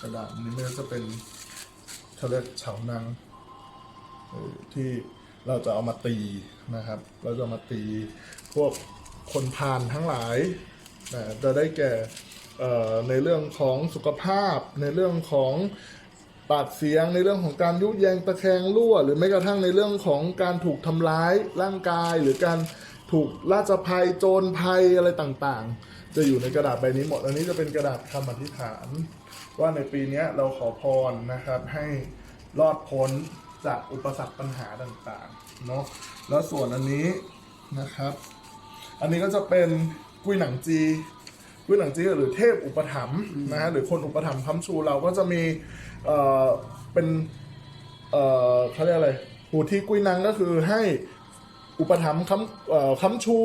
กระดาษอันนี้มันก็จะเป็นเขาเรียกเฉานังที่เราจะเอามาตีนะครับ เราจะามาตีพวกคนพานทั้งหลายนะจะได้แก่ในเรื่องของสุขภาพ ในเรื่องของปากเสียง ในเรื่องของการยุแยงตะแคงรั่ว หรือแม้กระทั่งในเรื่องของการถูกทำร้ายร่างกาย หรือการถูกราชภัยโจรภัยอะไรต่างๆ จะอยู่ในกระดาษใบนี้หมด อันนี้จะเป็นกระดาษคำอธิษฐาน ว่าในปีนี้เราขอพรนะครับให้รอดพ้นจากอุปสรรคปัญหาต่างๆเนาะแล้วส่วนอันนี้นะครับ อันนี้ก็จะเป็นกุ้ยหนังจีกุ้ยหนังจีหรือเทพอุปถัมภ์นะฮะหรือคนอุปถัมภ์ค้ำชูเราก็จะมีเอ่อเป็นเอ่อเขาเรียกอะไรหูที่กุ้ยนังก็คือให้อุปถัมภ์ค้ำเอ่อค้ำชู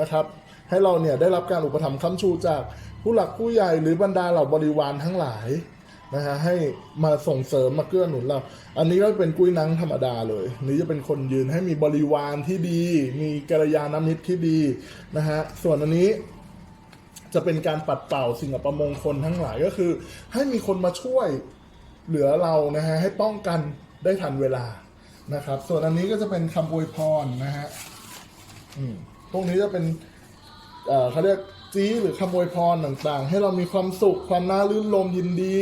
นะครับ ให้เราเนี่ยได้รับการอุปถัมภ์ค้ำชูจากผู้หลักผู้ใหญ่หรือบรรดาเหล่าบริวารทั้งหลายนะฮะให้มาส่งเสริมมาเกื้อหนุนเรา อันนี้ก็เป็นกุ้ยนังธรรมดาเลยนี่จะเป็นคนยืนให้มีบริวารที่ดี มีกัลยาณมิตรที่ดีนะฮะส่วนอันนี้จะเป็นการปัดเป่าสิ่งอัปมงคลทั้งหลายก็คือ ให้มีคนมาช่วยเหลือเรานะฮะให้ป้องกันได้ทันเวลานะครับ ส่วนอันนี้ก็จะเป็นคำอวยพรนะฮะอืมพวกนี้จะเป็น เอ่อเขาเรียกจี้หรือคำอวยพรต่างๆ ให้เรามีความสุขความน่ารื่นรมยินดี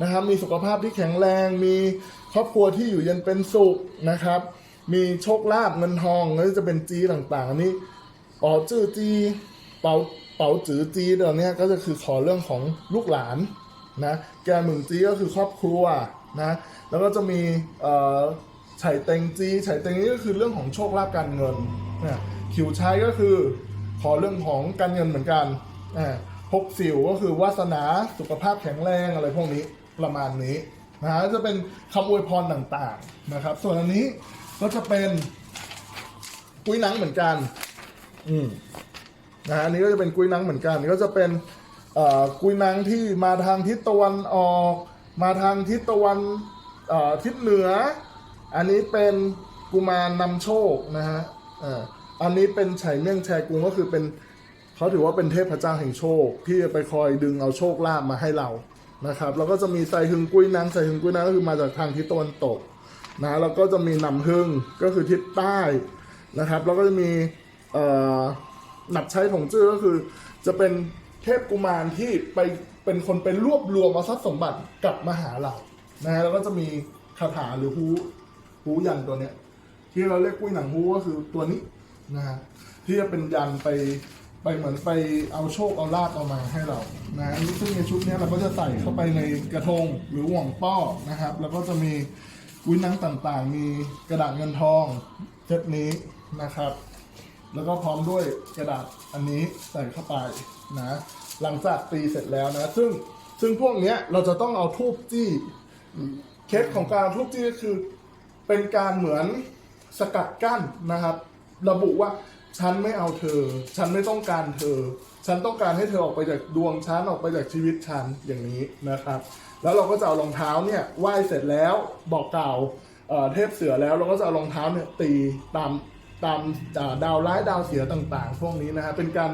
นะครับ มีสุขภาพที่แข็งแรง มีครอบครัวที่อยู่เย็นเป็นสุขนะครับ มีโชคลาภเงินทองแล้วจะเป็นจี้ต่างๆอันนี้ป๋อจื้อจีเป๋าเป๋าจื้อจีเดี๋ยวนี้ก็จะคือขอเรื่องของลูกหลานนะแกหมึงจีก็คือครอบครัวนะแล้วก็จะมีเอ่อไฉเต็งจีไฉเต็งนี่ก็คือเรื่องของโชคลาภการเงินนะขิวชัยก็คือ ขอเรื่องของการเงินเหมือนกันอ่าพกสิวก็คือวาสนาสุขภาพแข็งแรงอะไรพวกนี้ประมาณนี้นะฮะจะเป็นคำอวยพรต่างๆนะครับ ส่วนอันนี้ก็จะเป็นกุ้ยหนังเหมือนกัน อืมนะฮะอันนี้ก็จะเป็นกุ้ยนังเหมือนกันก็จะเป็นกุ้ยนังที่มาทางทิศตะวันออก มาทางทิศตะวันทิศเหนือ อันนี้เป็นกุมารนำโชคนะฮะเอันนี้เป็นไฉเมี่ยงแชกุงก็คือเป็นเขาถือว่าเป็นเทพเจ้าแห่งโชค ที่จะไปคอยดึงเอาโชคลาภมาให้เรานะครับแล้วก็จะมีไซฮึงกุ้ยนังไซฮึงกุ้ยนังก็คือมาจากทางทิศตะวันตกนะแล้วก็จะมีนำฮึงก็คือทิศใต้นะครับ แล้วก็จะมีหนักใช้ของจื้อก็คือ จะเป็นเทพกุมารที่ไปเป็นคนไปรวบรวมเอาทรัพย์สมบัติกลับมาหาเรานะฮะแล้วก็จะมีคาถาหรือฮูฮูยันตัวเนี้ยที่เราเรียกกุ้ยหนังฮูก็คือตัวนี้ นะฮะที่จะเป็นยันไปไปเหมือนไปเอาโชคเอาลาบเอามาให้เรานะซึ่งในชุดนี้เราก็จะใส่เข้าไปในกระทงหรือห่วงป้อนะครับ แล้วก็จะมีกุ้ยหนังต่างๆ มีกระดาษเงินทองเซตนี้นะครับ แล้วก็พร้อมด้วยกระดาษอันนี้ใส่เข้าไปนะหลังจากตีเสร็จแล้วนะ ซึ่งซึ่งพวกเนี้ยเราจะต้องเอาทูบจี้เคสของการทูบจี้ก็คือ เป็นการเหมือนสกัดกั้นนะครับ ระบุว่าฉันไม่เอาเธอ ฉันไม่ต้องการเธอ ฉันต้องการให้เธอออกไปจากดวงฉันออกไปจากชีวิตฉันอย่างนี้นะครับ แล้วเราก็จะเอารองเท้าเนี่ยไหว้เสร็จแล้วบอกกล่าวเทพเสือแล้วเราก็จะเอารองเท้าเนี่ยตีตามตามดาวร้ายดาวเสียต่างๆ พวกนี้นะฮะเป็นการ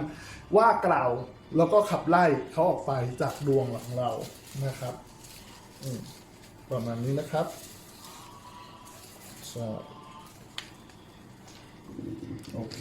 ว่ากล่าวแล้วก็ขับไล่เขาออกไปจากดวงของเรานะครับประมาณนี้นะครับใช่โอเค